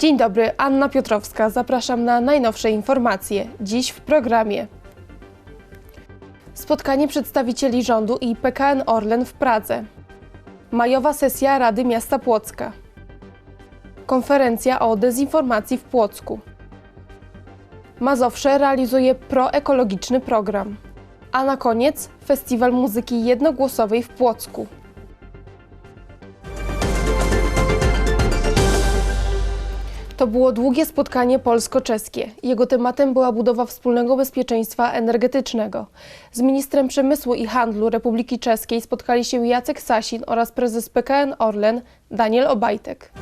Dzień dobry, Anna Piotrowska. Zapraszam na najnowsze informacje. Dziś w programie. Spotkanie przedstawicieli rządu i PKN Orlen w Pradze. Majowa sesja Rady Miasta Płocka. Konferencja o dezinformacji w Płocku. Mazowsze realizuje proekologiczny program. A na koniec Festiwal Muzyki Jednogłosowej w Płocku. To było długie spotkanie polsko-czeskie. Jego tematem była budowa wspólnego bezpieczeństwa energetycznego. Z ministrem przemysłu i handlu Republiki Czeskiej spotkali się Jacek Sasin oraz prezes PKN Orlen Daniel Obajtek.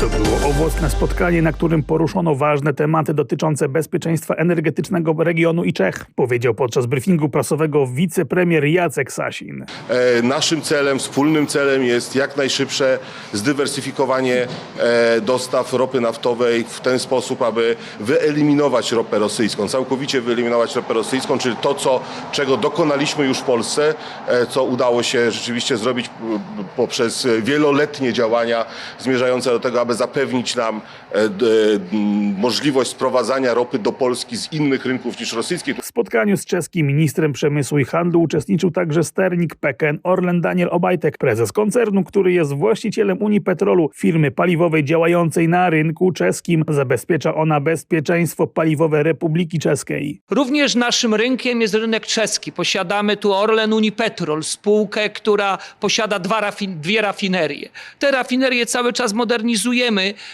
To było owocne spotkanie, na którym poruszono ważne tematy dotyczące bezpieczeństwa energetycznego regionu i Czech, powiedział podczas briefingu prasowego wicepremier Jacek Sasin. E, Naszym celem, wspólnym celem jest jak najszybsze zdywersyfikowanie e, dostaw ropy naftowej w ten sposób, aby wyeliminować ropę rosyjską, całkowicie wyeliminować ropę rosyjską, czyli to, co, czego dokonaliśmy już w Polsce, e, co udało się rzeczywiście zrobić poprzez wieloletnie działania zmierzające do tego, aby zapewnić nam e, możliwość sprowadzania ropy do Polski z innych rynków niż rosyjski. W spotkaniu z czeskim ministrem przemysłu i handlu uczestniczył także sternik PKN Orlen Daniel Obajtek, prezes koncernu, który jest właścicielem Unii Petrolu, firmy paliwowej działającej na rynku czeskim. Zabezpiecza ona bezpieczeństwo paliwowe Republiki Czeskiej. Również naszym rynkiem jest rynek czeski. Posiadamy tu Orlen Unipetrol, spółkę, która posiada dwa rafin- dwie rafinerie. Te rafinerie cały czas modernizujemy,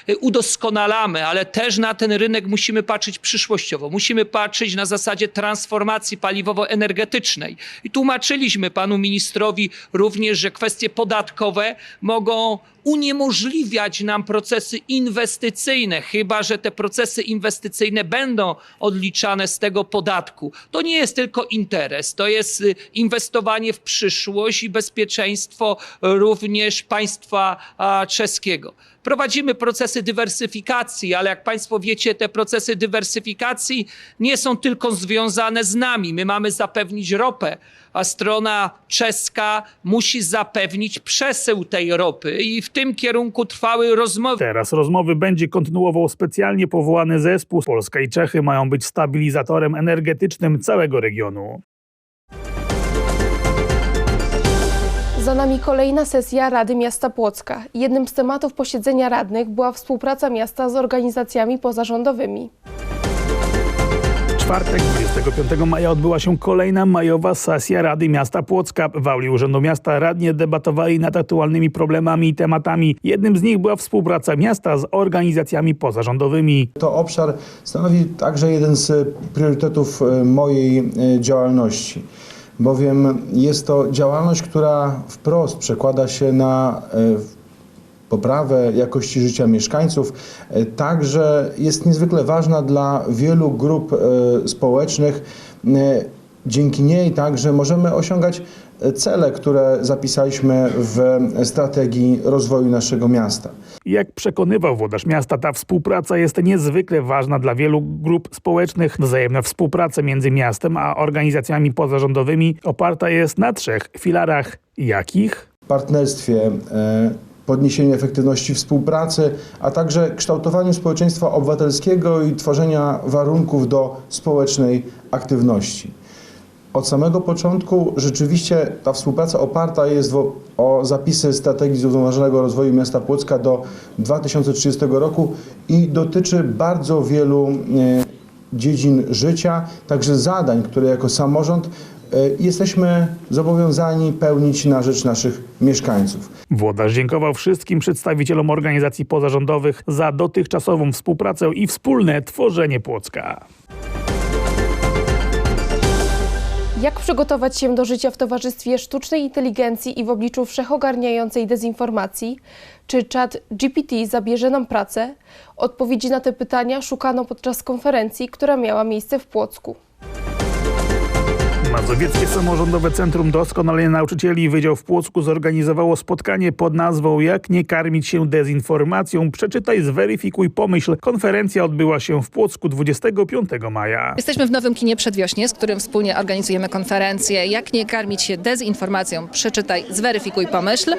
y, udoskonalamy, ale też na ten rynek musimy patrzeć przyszłościowo. Musimy patrzeć na zasadzie transformacji paliwowo-energetycznej. I tłumaczyliśmy panu ministrowi również, że kwestie podatkowe mogą uniemożliwiać nam procesy inwestycyjne, chyba że te procesy inwestycyjne będą odliczane z tego podatku. To nie jest tylko interes, to jest y, inwestowanie w przyszłość i bezpieczeństwo również państwa czeskiego. Prowadzimy procesy dywersyfikacji, ale jak Państwo wiecie, te procesy dywersyfikacji nie są tylko związane z nami. My mamy zapewnić ropę, a strona czeska musi zapewnić przesył tej ropy i w tym kierunku trwały rozmowy. Teraz rozmowy będzie kontynuował specjalnie powołany zespół. Polska i Czechy mają być stabilizatorem energetycznym całego regionu. Za nami kolejna sesja Rady Miasta Płocka. Jednym z tematów posiedzenia radnych była współpraca miasta z organizacjami pozarządowymi. Czwartek, 25 maja odbyła się kolejna majowa sesja Rady Miasta Płocka. W auli Urzędu Miasta radnie debatowali nad aktualnymi problemami i tematami. Jednym z nich była współpraca miasta z organizacjami pozarządowymi. To obszar stanowi także jeden z priorytetów e, mojej e, działalności, bowiem jest to działalność, która wprost przekłada się na e, poprawę jakości życia mieszkańców. E, Także jest niezwykle ważna dla wielu grup e, społecznych. E, Dzięki niej także możemy osiągać cele, które zapisaliśmy w strategii rozwoju naszego miasta. Jak przekonywał włodarz miasta, ta współpraca jest niezwykle ważna dla wielu grup społecznych. Wzajemna współpraca między miastem a organizacjami pozarządowymi oparta jest na trzech filarach. Jakich? partnerstwie, podniesieniu efektywności współpracy, a także kształtowaniu społeczeństwa obywatelskiego i tworzenia warunków do społecznej aktywności. Od samego początku rzeczywiście ta współpraca oparta jest o zapisy strategii zrównoważonego rozwoju miasta Płocka do 2030 roku i dotyczy bardzo wielu e, dziedzin życia, także zadań, które jako samorząd e, jesteśmy zobowiązani pełnić na rzecz naszych mieszkańców. Włodarz dziękował wszystkim przedstawicielom organizacji pozarządowych za dotychczasową współpracę i wspólne tworzenie Płocka. Jak przygotować się do życia w towarzystwie sztucznej inteligencji i w obliczu wszechogarniającej dezinformacji? Czy czat GPT zabierze nam pracę? Odpowiedzi na te pytania szukano podczas konferencji, która miała miejsce w Płocku. Mazowieckie Samorządowe Centrum Doskonalenia Nauczycieli Wydział w Płocku zorganizowało spotkanie pod nazwą Jak nie karmić się dezinformacją? Przeczytaj, zweryfikuj, pomyśl. Konferencja odbyła się w Płocku 25 maja. Jesteśmy w Nowym Kinie Przedwiośnie, z którym wspólnie organizujemy konferencję Jak nie karmić się dezinformacją? Przeczytaj, zweryfikuj, pomyśl.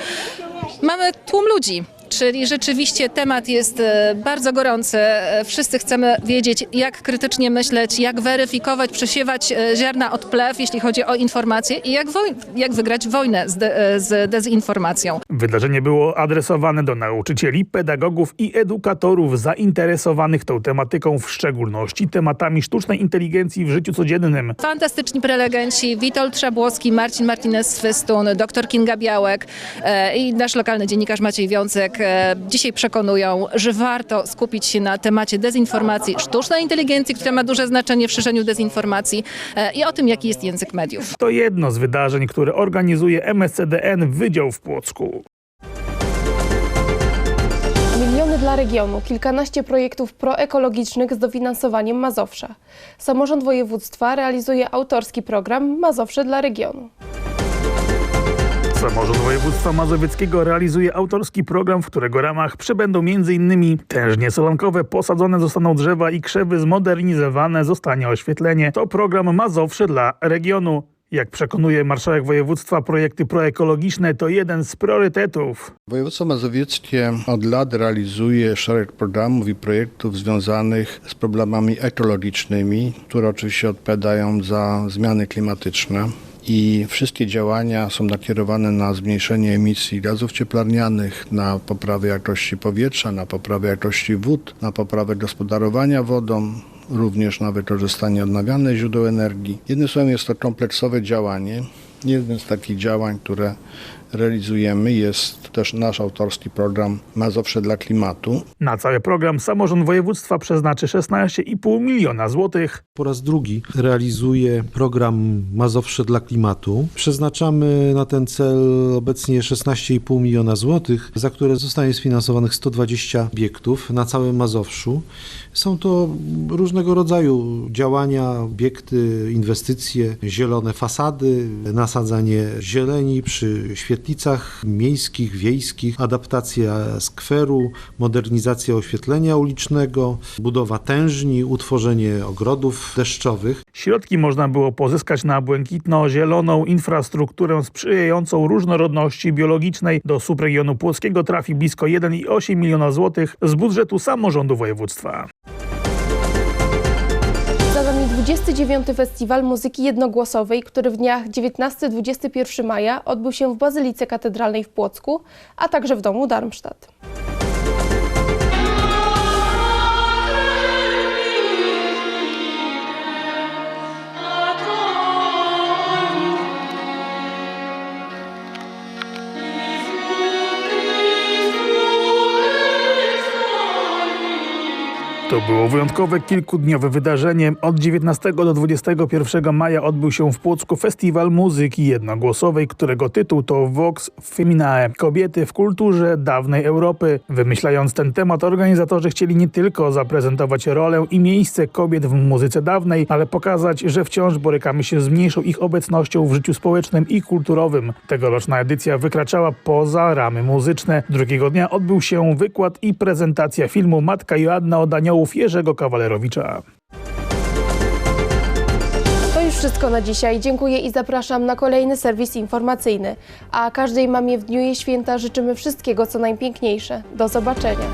Mamy tłum ludzi. Czyli rzeczywiście temat jest e, bardzo gorący. E, Wszyscy chcemy wiedzieć, jak krytycznie myśleć, jak weryfikować, przesiewać e, ziarna od plew, jeśli chodzi o informacje i jak, jak wygrać wojnę z, de- z dezinformacją. Wydarzenie było adresowane do nauczycieli, pedagogów i edukatorów zainteresowanych tą tematyką, w szczególności tematami sztucznej inteligencji w życiu codziennym. Fantastyczni prelegenci, Witold Szabłowski, Marcin Martinez-Swystun, dr Kinga Białek e, i nasz lokalny dziennikarz Maciej Wiącek dzisiaj przekonują, że warto skupić się na temacie dezinformacji, sztucznej inteligencji, która ma duże znaczenie w szerzeniu dezinformacji e, i o tym, jaki jest język mediów. To jedno z wydarzeń, które organizuje MSCDN Wydział w Płocku. Miliony dla regionu, kilkanaście projektów proekologicznych z dofinansowaniem Mazowsza. Samorząd województwa realizuje autorski program Mazowsze dla regionu. Samorząd Województwa Mazowieckiego realizuje autorski program, w którego ramach przybędą m.in. tężnie solankowe, posadzone zostaną drzewa i krzewy, zmodernizowane zostanie oświetlenie. To program Mazowsze dla regionu. Jak przekonuje marszałek województwa, projekty proekologiczne to jeden z priorytetów. Województwo Mazowieckie od lat realizuje szereg programów i projektów związanych z problemami ekologicznymi, które oczywiście odpowiadają za zmiany klimatyczne. I wszystkie działania są nakierowane na zmniejszenie emisji gazów cieplarnianych, na poprawę jakości powietrza, na poprawę jakości wód, na poprawę gospodarowania wodą, również na wykorzystanie odnawialnych źródeł energii. Jednym słowem jest to kompleksowe działanie. Jednym z takich działań, które realizujemy jest też nasz autorski program Mazowsze dla klimatu. Na cały program samorząd województwa przeznaczy 16,5 miliona złotych. Po raz drugi realizuje program Mazowsze dla klimatu. Przeznaczamy na ten cel obecnie 16,5 miliona złotych, za które zostanie sfinansowanych 120 obiektów na całym Mazowszu. Są to różnego rodzaju działania, obiekty, inwestycje, zielone fasady, nasadzanie zieleni przy świetlicach miejskich, wiejskich, adaptacja skweru, modernizacja oświetlenia ulicznego, budowa tężni, utworzenie ogrodów deszczowych. Środki można było pozyskać na błękitno-zieloną infrastrukturę sprzyjającą różnorodności biologicznej. Do subregionu płockiego trafi blisko 1,8 miliona złotych z budżetu samorządu województwa. Za nami 29. Festiwal Muzyki Jednogłosowej, który w dniach 19-21 maja odbył się w Bazylice Katedralnej w Płocku, a także w domu Darmstadt. To było wyjątkowe kilkudniowe wydarzenie. Od 19 do 21 maja odbył się w Płocku Festiwal Muzyki Jednogłosowej, którego tytuł to Vox Feminae – Kobiety w kulturze dawnej Europy. Wymyślając ten temat, organizatorzy chcieli nie tylko zaprezentować rolę i miejsce kobiet w muzyce dawnej, ale pokazać, że wciąż borykamy się z mniejszą ich obecnością w życiu społecznym i kulturowym. Tegoroczna edycja wykraczała poza ramy muzyczne. Drugiego dnia odbył się wykład i prezentacja filmu Matka Joanna od aniołów Jerzego Kawalerowicza. To już wszystko na dzisiaj. Dziękuję i zapraszam na kolejny serwis informacyjny. A każdej mamie w dniu jej święta życzymy wszystkiego, co najpiękniejsze. Do zobaczenia.